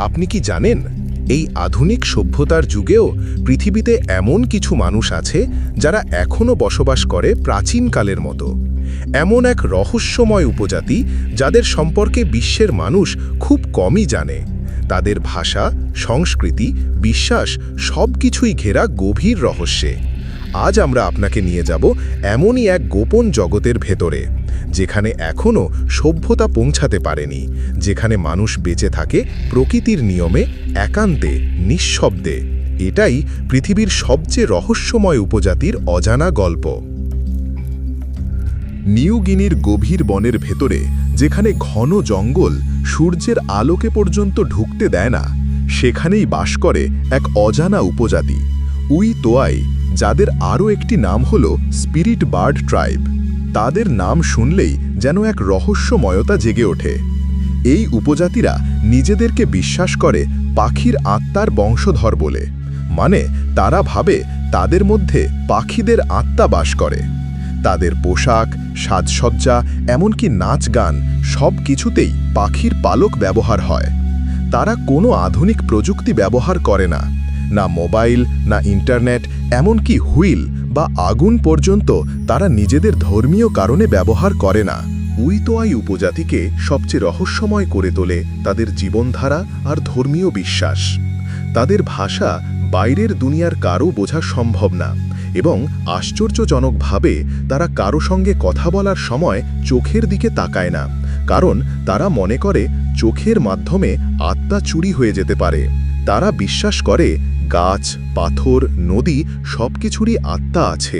আপনি কি জানেন, এই আধুনিক সভ্যতার যুগেও পৃথিবীতে এমন কিছু মানুষ আছে যারা এখনও বসবাস করে প্রাচীনকালের মতো? এমন এক রহস্যময় উপজাতি যাদের সম্পর্কে বিশ্বের মানুষ খুব কমই জানে। তাদের ভাষা, সংস্কৃতি, বিশ্বাস সব কিছুই ঘেরা গভীর রহস্যে। আজ আমরা আপনাকে নিয়ে যাব এমনই এক গোপন জগতের ভেতরে। যেখানে এখনও সভ্যতা পৌঁছাতে পারেনি, যেখানে মানুষ বেঁচে থাকে প্রকৃতির নিয়মে, একান্তে, নিঃশব্দে। এটাই পৃথিবীর সবচেয়ে রহস্যময় উপজাতির অজানা গল্প। নিউগিনির গভীর বনের ভেতরে, যেখানে ঘন জঙ্গল সূর্যের আলোকে পর্যন্ত ঢুকতে দেয় না, সেখানেই বাস করে এক অজানা উপজাতি, উই তোয়াই, যাদের আরও একটি নাম হল স্পিরিট বার্ড ট্রাইব। তাদের নাম শুনলেই যেন এক রহস্যময়তা জেগে ওঠে। এই উপজাতিরা নিজেদেরকে বিশ্বাস করে পাখির আত্মার বংশধর বলে। মানে তারা ভাবে তাদের মধ্যে পাখিদের আত্মা বাস করে। তাদের পোশাক, সাজসজ্জা, এমনকি নাচ গান সব কিছুতেই পাখির পালক ব্যবহার হয়। তারা কোনো আধুনিক প্রযুক্তি ব্যবহার করে না। না মোবাইল, না ইন্টারনেট, এমনকি হুইল বা আগুন পর্যন্ত তারা নিজেদের ধর্মীয় কারণে ব্যবহার করে না। উইতোয়াই উপজাতিকে সবচেয়ে রহস্যময় করে তোলে তাদের জীবনধারা আর ধর্মীয় বিশ্বাস। তাদের ভাষা বাইরের দুনিয়ার কারও বোঝা সম্ভব না এবং আশ্চর্যজনকভাবে তারা কারও সঙ্গে কথা বলার সময় চোখের দিকে তাকায় না, কারণ তারা মনে করে চোখের মাধ্যমে আত্মা চুরি হয়ে যেতে পারে। তারা বিশ্বাস করে গাছ, পাথর, নদী সব কিছুরই আত্মা আছে।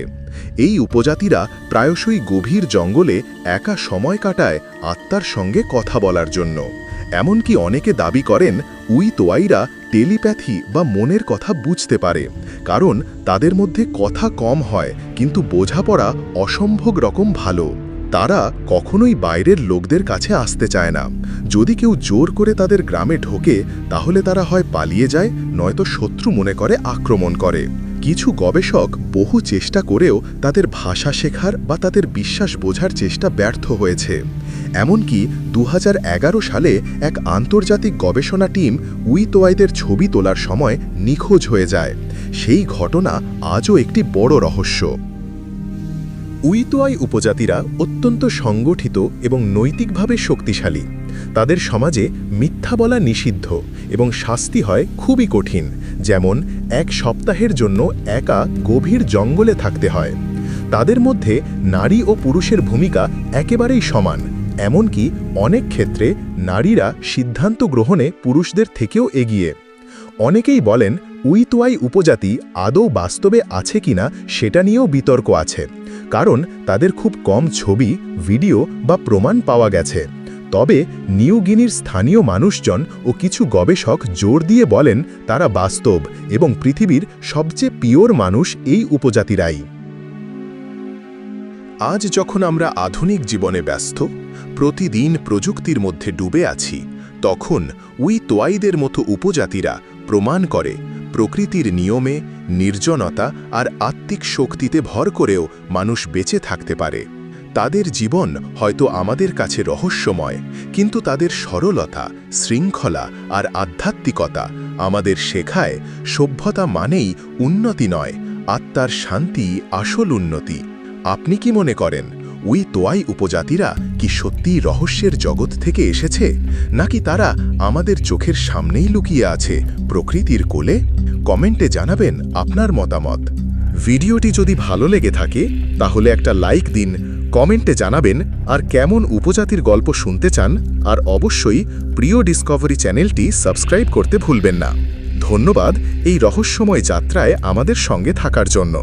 এই উপজাতিরা প্রায়শই গভীর জঙ্গলে একা সময় কাটায় আত্মার সঙ্গে কথা বলার জন্য। এমনকি অনেকে দাবি করেন, উই তোয়াইরা টেলিপ্যাথি বা মনের কথা বুঝতে পারে, কারণ তাদের মধ্যে কথা কম হয়, কিন্তু বোঝাপড়া অসম্ভব রকম ভালো। তারা কখনোই বাইরের লোকদের কাছে আসতে চায় না। যদি কেউ জোর করে তাদের গ্রামে ঢোকে, তাহলে তারা হয় পালিয়ে যায়, নয়তো শত্রু মনে করে আক্রমণ করে। কিছু গবেষক বহু চেষ্টা করেও তাদের ভাষা শেখার বা তাদের বিশ্বাস বোঝার চেষ্টা ব্যর্থ হয়েছে। এমনকি দু হাজার এগারো সালে এক আন্তর্জাতিক গবেষণা টিম উইতোয়াইদের ছবি তোলার সময় নিখোঁজ হয়ে যায়। সেই ঘটনা আজও একটি বড় রহস্য। উইতোয়াই উপজাতিরা অত্যন্ত সংগঠিত এবং নৈতিকভাবে শক্তিশালী। তাদের সমাজে মিথ্যা বলা নিষিদ্ধ এবং শাস্তি হয় খুবই কঠিন, যেমন এক সপ্তাহের জন্য একা গভীর জঙ্গলে থাকতে হয়। তাদের মধ্যে নারী ও পুরুষের ভূমিকা একেবারেই সমান, এমনকি অনেক ক্ষেত্রে নারীরা সিদ্ধান্ত গ্রহণে পুরুষদের থেকেও এগিয়ে। অনেকেই বলেন, উইতোয়াই উপজাতি আদৌ বাস্তবে আছে কিনা সেটা নিয়েও বিতর্ক আছে। কারণ তাদের খুব কম ছবি, ভিডিও বা প্রমাণ পাওয়া গেছে। তবে নিউ গিনির স্থানীয় মানুষজন ও কিছু গবেষক জোর দিয়ে বলেন, তারা বাস্তব এবং পৃথিবীর সবচেয়ে পিওর মানুষ এই উপজাতিরাই। আজ যখন আমরা আধুনিক জীবনে ব্যস্ত, প্রতিদিন প্রযুক্তির মধ্যে ডুবে আছি, তখন উই তোয়াইদের মতো উপজাতিরা প্রমাণ করে প্রকৃতির নিয়মে নির্জনতা আর আত্মিক শক্তিতে ভর করেও মানুষ বেঁচে থাকতে পারে। তাদের জীবন হয়তো আমাদের কাছে রহস্যময়, কিন্তু তাদের সরলতা, শৃঙ্খলা আর আধ্যাত্মিকতা আমাদের শেখায় সভ্যতা মানেই উন্নতি নয়, আত্মার শান্তি আসল উন্নতি। আপনি কি মনে করেন? উই তোয়াই উপজাতিরা কি সত্যিই রহস্যের জগৎ থেকে এসেছে, নাকি তারা আমাদের চোখের সামনেই লুকিয়ে আছে প্রকৃতির কোলে? কমেন্টে জানাবেন আপনার মতামত। ভিডিওটি যদি ভালো লেগে থাকে, তাহলে একটা লাইক দিন, কমেন্টে জানাবেন আর কেমন উপজাতির গল্প শুনতে চান, আর অবশ্যই প্রিয় ডিসকভারি চ্যানেলটি সাবস্ক্রাইব করতে ভুলবেন না। ধন্যবাদ এই রহস্যময় যাত্রায় আমাদের সঙ্গে থাকার জন্য।